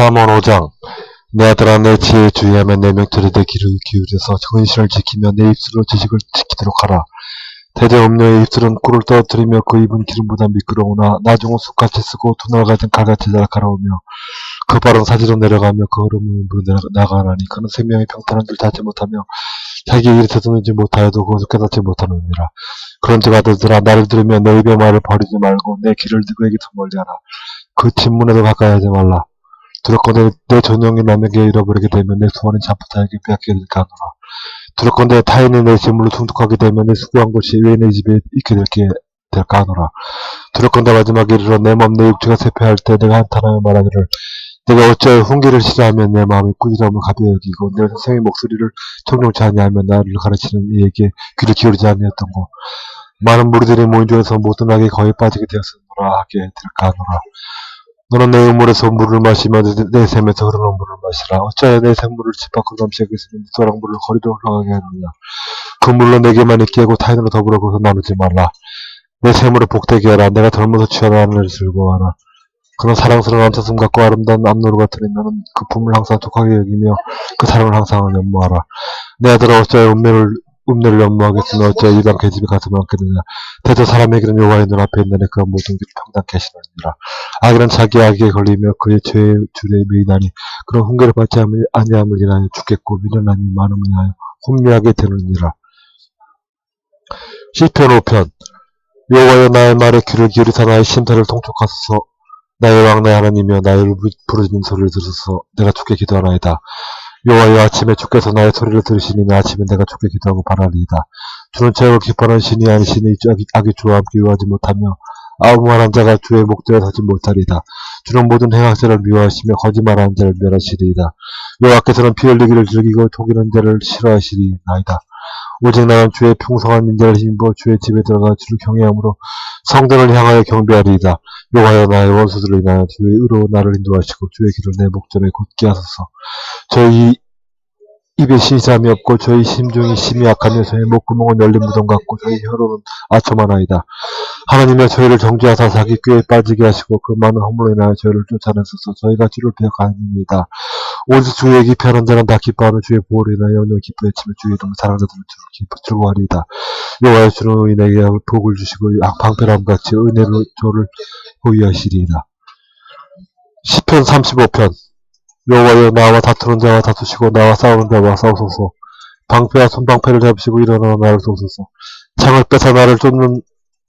잠언 5장 내 아들아 내 지혜에 주의하며 내 명철에 내 귀를 기울여서 근신을 지키며 내 입술로 지식을 지키도록 하라. 대대 음녀의 입술은 꿀을 떨어뜨리며 그 입은 기름보다 미끄러우나 나중은 쑥같이 쓰고 두날 같은 칼같이 날카로우며 그 발은 사지로 내려가며 그 흐름은 물로 나가나니 그는 생명의 평탄한 줄 닿지 못하며 자기 일이 되었는지 못하여도 그것을 깨닫지 못하느니라. 그런즉 아들들아 나를 들으며 내 입의 말을 버리지 말고 내 귀를 누구에게서 멀리하라. 그 침문에도 가까이 하지 말라. 두렵건대 내 전용이 남에게 잃어버리게 되면 내 소원이 자포자에게 빼앗기게 될까 하노라. 두렵건대 타인이 내 재물로 충독하게 되면 내 수고한 것이 왜내 집에 있게 될게 될까 하노라. 두렵건대 마지막에 이르러 내 몸 내 육체가 쇠폐할 때 내가 한탄하여 말하기를 내가 어찌하여 훈계를 싫어하면 내 마음이 꾸지람을 가벼이 여기고 내 선생의 목소리를 청종치 아니하며 나를 가르치는 이에게 귀를 기울이지 아니했던고 많은 무리들이 모인 중에서 모든 악에 거의 빠지게 되었으므로 하게 될까 하노라. 너는 내 우물에서 물을 마시며 내, 내 샘에서 흐르는 물을 마시라. 어찌하여 내 샘물을 집 밖으로 넘치게 했으니 소랑물을 거리로 흘러가게 하느냐. 그 물로 내게만 있게 하고 타인으로 더불어 거기서 나누지 말라. 내 샘물을 복되게 하라. 내가 취하는 하늘을 즐거워하라. 그런 사랑스러운 암사슴 같고 아름다운 암노루 같으니 너는 그 품을 항상 촉하게 여기며 그 사랑을 항상 연모하라. 내 아들아 어찌하여 운명을 음료를 연모하겠으며 어찌하여 이방 계집에 가슴을 안겠느냐. 대저 사람에게는 여호와의 눈앞에 있느니 그 모든 길 평단케 하시느니라. 악인은 자기 악에 걸리며 그의 죄의 줄에 매이나니 그런 훈계를 받지 아니함을 인하여 죽겠고 미련함이 많음을 인하여 혼미하게 되느니라. 시편 5편 여호와여 나의 말에 귀를 기울이사 나의 심사를 통촉하소서 나의 왕 나의 하나님이여 나의 부르짖는 소리를 들으소서 내가 죽게 기도하나이다. 여호와여 아침에 주께서 나의 소리를 들으시니 나 아침에 내가 죽게 기도하고 바라리이다. 주는 죄를 기뻐하는 신이 아니시니 악이 주와 함께 유하지 못하며 아무만한 자가 주의 목전에 서지 못하리이다. 주는 모든 행악자를 미워하시며 거짓말하는 자를 멸하시리이다. 여호와께서는 피 흘리기를 즐기고 속이는 자를 싫어하시리나이다. 오직 나는 주의 풍성한 인자를 힘입어 주의 집에 들어가 주를 경외함으로 성전을 향하여 경배하리이다. 여호와여 나의 원수들을 인하여 주의 의로 나를 인도하시고 주의 길을 내 목전에 곧게 하소서. 저희 입에 신삼이 없고 저희 심중이 심히 약하며 저희 목구멍은 열린 무덤 같고 저희 혀로는 아첨하나이다. 하나님의 저희를 정죄하사 자기 꾀에 빠지게 하시고 그 많은 허물로 인하여 저희를 쫓아내소서 저희가 주를 배역하니이다. 오직 주의 기피하는 자는 다 기뻐하며 주의 보호를 인하여 영영 기뻐해 치며 주의 이름 사랑자들은 주를 기뻐 즐거워하리이다. 여호와의 주는 의인에게 복을 주시고 방패람 같이 은혜로 저를 호위하시리이다. 10편 35편 여호와여 나와 다투는 자와 다투시고 나와 싸우는 자와 싸우소서. 방패와 손방패를 잡으시고 일어나 나를 쏘소서. 창을 빼서 나를 쫓는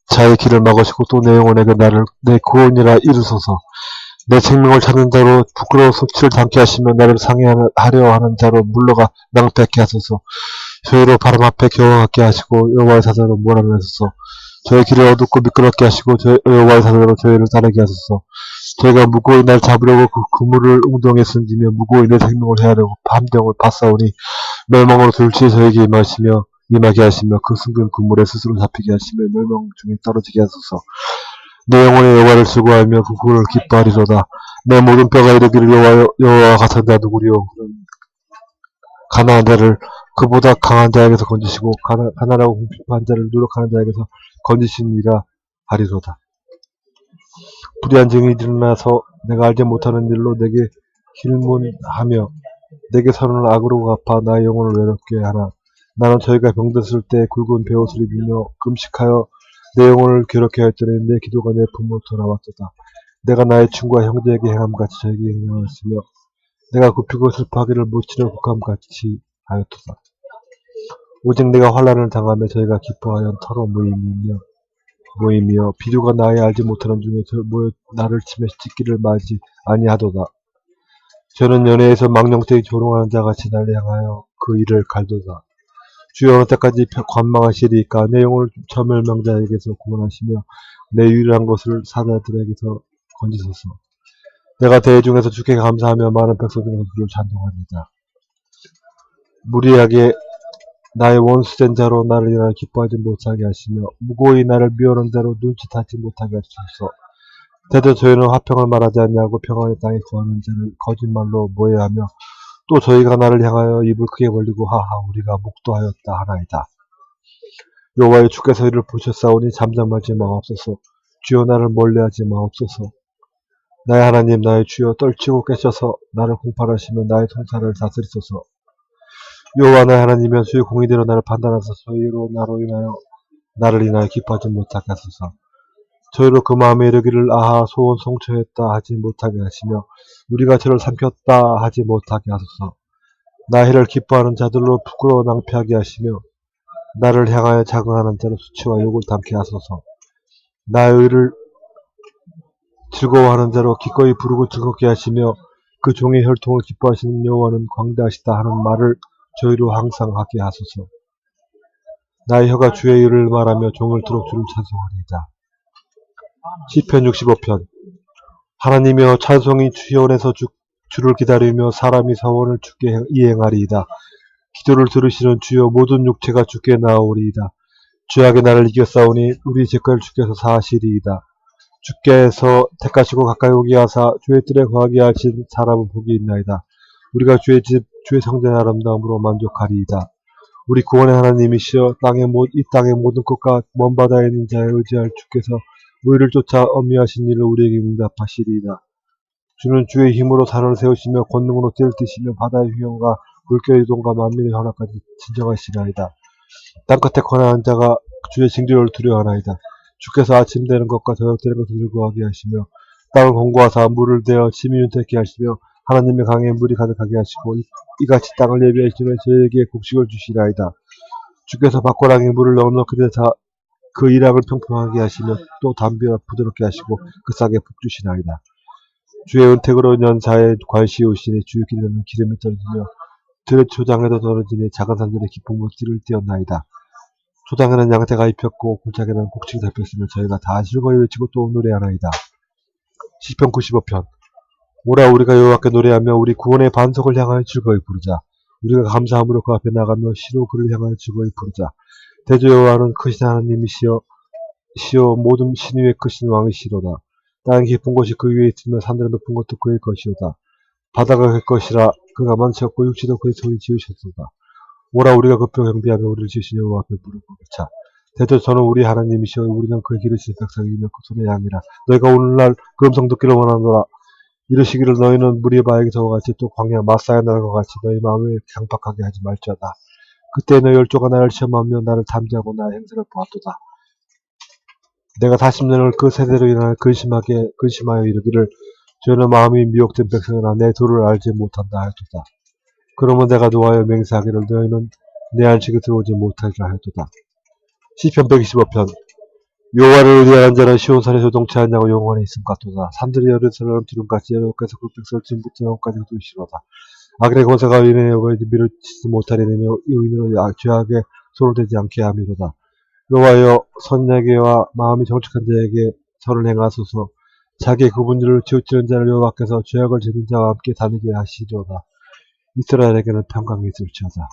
자의 길을 막으시고 또 내 영혼에게 나를 내 구원이라 이루소서. 내 생명을 찾는 자로 부끄러워 소치를 담게 하시며 나를 상해하려 하는 자로 물러가 낭패하게 하소서. 저희로 바람 앞에 경영하게 하시고 여호와의 사자로 몰아내소서. 저의 길을 어둡고 미끄럽게 하시고 저 여호와의 사자로 저희를 따르게 하소서. 저희가 무고히 날 잡으려고 그 그물을 웅덩이에 숨기며 무고히 내 생명을 헤아려고 함정을 파싸우니 멸망으로 둘째 저에게 임하시며 임하게 하시며 그 숨긴 그물에 스스로 잡히게 하시며 멸망 중에 떨어지게 하소서. 내 영혼의 여호와를 수고하며 그 구원을 기뻐하리로다. 내 모든 뼈가 이르기를 여호와 여호와 같은 자 누구리요? 가난한 자를 그보다 강한 자에게서 건지시고 가난, 가난하고 궁핍한 자를 노력하는 자에게서 건지시니라 하리로다. 불의한 증이 일어나서 내가 알지 못하는 일로 내게 힐문하며 내게 서는 악으로 갚아 나의 영혼을 외롭게 하나 나는 저희가 병들었을 때 굵은 베옷을 입으며 금식하여 내 영혼을 괴롭게 하였더니 내 기도가 내 품으로부터 나왔도다. 내가 나의 친구와 형제에게 행함같이 저에게 행하였으며 내가 굽히고 슬퍼하기를 묻히는 국함같이 하였도다. 오직 내가 환란을 당하며 저희가 기뻐하여 터로 모임이며 모임이여 비교가 나의 알지 못하는 중에 저 모여 나를 치며 찢기를 맞이 아니하도다. 저는 연애에서 망령되이 조롱하는 자같이 날 향하여 그 일을 갈도다. 주여 어느 때까지 관망하시리까 내 영혼을 저멸망자에게서 구원하시며 내 유일한 것을 사자들에게서 건지소서. 내가 대중에서 주께 감사하며 많은 백성 중에서 주를 찬송합니다. 무리하게 나의 원수된 자로 나를 인하여 기뻐하지 못하게 하시며 무고히 나를 미워하는 자로 눈치타지 못하게 하소서. 대저 저희는 화평을 말하지 않냐고 평안의 땅에 거하는 자를 거짓말로 모해하며 또 저희가 나를 향하여 입을 크게 벌리고 하하 우리가 목도하였다 하나이다. 여호와의 주께서 이를 보셨사오니 잠잠하지 마옵소서. 주여 나를 멀리하지 마옵소서. 나의 하나님 나의 주여 떨치고 깨셔서 나를 공판하시며 나의 통사를 다스리소서 여호와 나의 하나님이여 주의 공의대로 나를 판단하소서 저희로 나로 인하여 나를 인하여 기뻐하지 못하게 하소서 저희로 그 마음에 이르기를 아하 소원 성취했다 하지 못하게 하시며 우리가 저를 삼켰다 하지 못하게 하소서. 나희를 기뻐하는 자들로 부끄러워 낭패하게 하시며 나를 향하여 자긍하는 자로 수치와 욕을 담게 하소서. 나의 의를 즐거워하는 자로 기꺼이 부르고 즐겁게 하시며 그 종의 혈통을 기뻐하시는 여호와는 광대하시다 하는 말을 저희로 항상 하게 하소서. 나의 혀가 주의 일을 말하며 종을 들어 주를 찬송하리이다. 시편 65편 하나님이여 찬송이 주연에서 주, 주를 기다리며 사람이 서원을 주께 이행하리이다. 기도를 들으시는 주여 모든 육체가 주께 나오리이다. 죄악의 나를 이겼사오니 우리 죄가를 주께서 사하시리이다. 주께서 택하시고 가까이 오게 하사 주의 뜰에 거하게 하신 사람은 복이 있나이다. 우리가 주의 집 주의 성전의 아름다움으로 만족하리이다. 우리 구원의 하나님이시여 땅의 모, 이 땅의 모든 것과 먼 바다에 있는 자에 의지할 주께서 우리를 쫓아 엄미하신 일을 우리에게 응답하시리이다. 주는 주의 힘으로 산을 세우시며 권능으로 뜰 뜨시며 바다의 휘영과 물결의 동과 만민의 변화까지 진정하시나이다. 땅끝에 권한한 자가 주의 징조를 두려워하나이다. 주께서 아침 되는 것과 저녁 되는 것을 즐거워하게 하시며 땅을 공고하사 물을 대어 심히 윤택케 하시며 하나님의 강에 물이 가득하게 하시고 이- 이같이 땅을 예비하시며 저에게 곡식을 주시나이다. 주께서 밖고랑에 물을 넉넉히 대사 그 일양을 평평하게 하시며 또 담비와 부드럽게 하시고 그 싹에 복 주시나이다. 주의 은택으로 연사에 관시 오시니 주의 기름은 기름이 떨어지며 들의 초장에도 떨어지니 작은 산들의 깊은 물질을 띄었나이다. 초장에는 양태가 입혔고 골짜기는 곡식이 잡혔으며 저희가 다 즐거이 외치고 또 노래하나이다. 시편 95편 오라 우리가 여호와께 노래하며 우리 구원의 반석을 향하여 즐거이 부르자. 우리가 감사함으로 그 앞에 나가며 시로 그를 향하여 즐거이 부르자. 대저 여호와는 크신 하나님이시여 시여 모든 신 위에 크신 왕이시로다. 땅의 깊은 곳이 그 위에 있으며 산들의 높은 것도 그의 것이로다. 바다가 그의 것이라 그가 만드셨고 육지도 그의 손이 지으셨도다. 오라 우리가 급표 경비하며 우리를 지으신 여호와 앞에 무릎 꿇자. 대저 저는 우리 하나님이시여 우리는 그의 기르신 백성이며 그 손의 양이라. 너희가 오늘날 그 음성 듣기를 원하노라. 이르시기를 너희는 무리바에게서와 같이 또 광야 마사의 날과 같이 너희 마음을 강박하게 하지 말지어다. 그때 너희 열조가 나를 시험하며 나를 탐지하고 나의 행세를 보았도다. 내가 40년을 그 세대로 인하여 근심하게 근심하여 이르기를 저는 마음이 미혹된 백성이나 내 도를 알지 못한다 하였도다. 그러면 내가 노하여 맹세하기를 너희는 내 안식에 들어오지 못하리라 하였도다. 시편 125편 여호와를 의뢰하는 자는 시온산에 조동치 않냐고 영원히 있음 같도다. 산들이 여름처럼 두름같이 여호와께서 그 백성을 지금부터 영까지 두시로다. 악의 권세가 인해 여호와에게 밀어치지 못하리며 의인으로 악- 죄악에 손을 대지 않게 함이로다. 여호와여 선하게와 마음이 정직한 자에게 선을 행하소서 자기의 그분들을 치우치는 자를 여호와께서 죄악을 짓는 자와 함께 다니게 하시리로다. 이스라엘에게는 평강이 있을지어다.